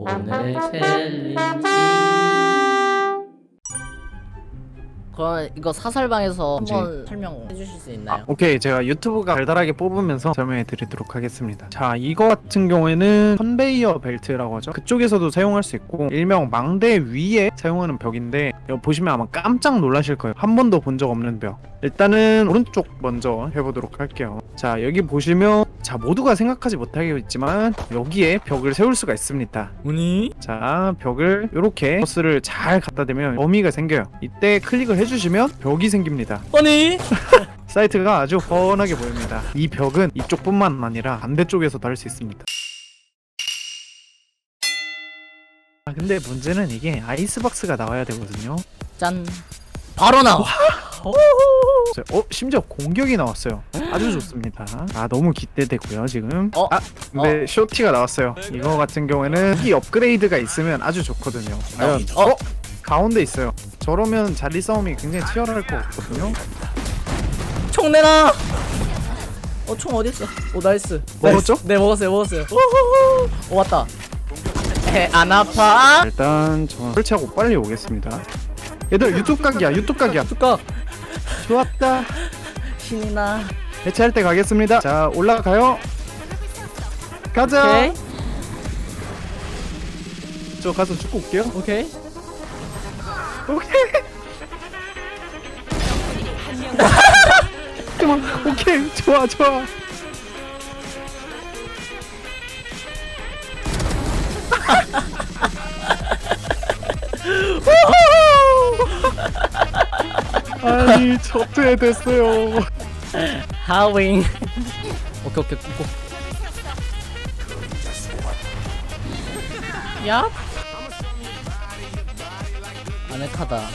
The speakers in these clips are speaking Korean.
오늘의 챌린지. 그럼 이거 사살방에서 한번 설명해 주실 수 있나요? 오케이. 제가 유튜브가 달달하게 뽑으면서 설명해 드리도록 하겠습니다. 자 이거 같은 경우에는 컨베이어 벨트라고 하죠. 그쪽에서도 사용할 수 있고 일명 망대 위에 사용하는 벽인데 여기 보시면 아마 깜짝 놀라실 거예요. 한 번도 본 적 없는 벽. 일단은 오른쪽 먼저 해보도록 할게요. 자 여기 보시면 자 모두가 생각하지 못하겠지만 여기에 벽을 세울 수가 있습니다 뭐니? 자 벽을 이렇게 버스를 잘 갖다 대면 범위가 생겨요 이때 클릭을 해주시면 벽이 생깁니다 아니 사이트가 아주 훤하게 보입니다. 이 벽은 이쪽뿐만 아니라 반대쪽에서도 할 수 있습니다. 아 근데 문제는 이게 아이스박스가 나와야 되거든요. 짠 바로 나와 자, 어 심지어 공격이 나왔어요. 아주 좋습니다. 아 너무 기대되고요 지금. 어? 아 근데 쇼티가 나왔어요. 이거 같은 경우에는 이 업그레이드가 있으면 아주 좋거든요. 과연 어? 가운데 있어요. 저러면 자리 싸움이 굉장히 치열할 것 같거든요. 총 내놔 어 총 어딨어 오 나이스 먹었죠? 네 먹었어요 먹었어요 오호호 오 왔다 에 안 아파 일단 저 설치하고 빨리 오겠습니다. 얘들 유튜브 각이야 유튜브 각이야. 뚜까 좋았다. 신이 나 해체할 때 가겠습니다. 자 올라가요. 가자. 오케이 저 가서 죽고 올게요. 오케이 오케이. 오케이. 좋아 좋아. 아니 저트에 됐어요. 하윙 오케이 오케이 고 야? 아네카다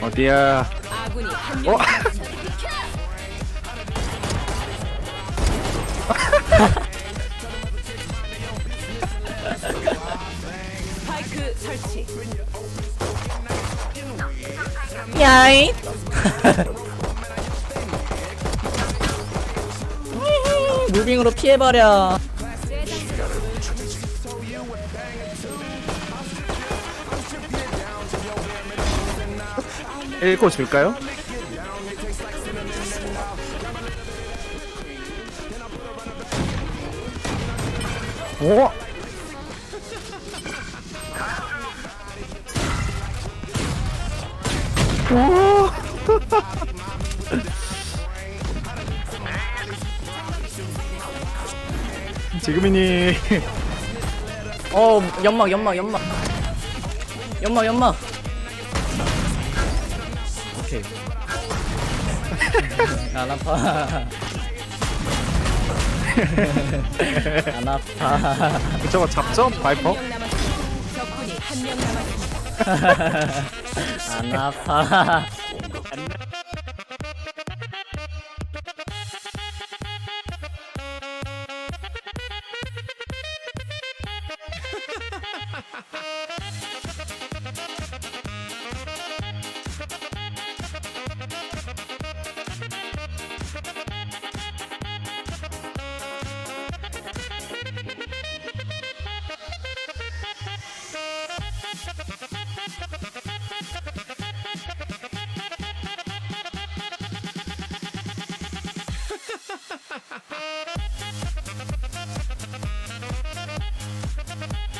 어디야? 아군이 한 어? 명. 스파이크 설치. 야이 무빙으로 피해버려 읽고 줄까요? 오! 오! 지금이니 어 연막 연막 연막 연막 연막 오케이 안 아파 안 아파 저거 잡죠? 바이퍼? 한명 남았습니다. 적군이 한명 남았습니다. 안 아파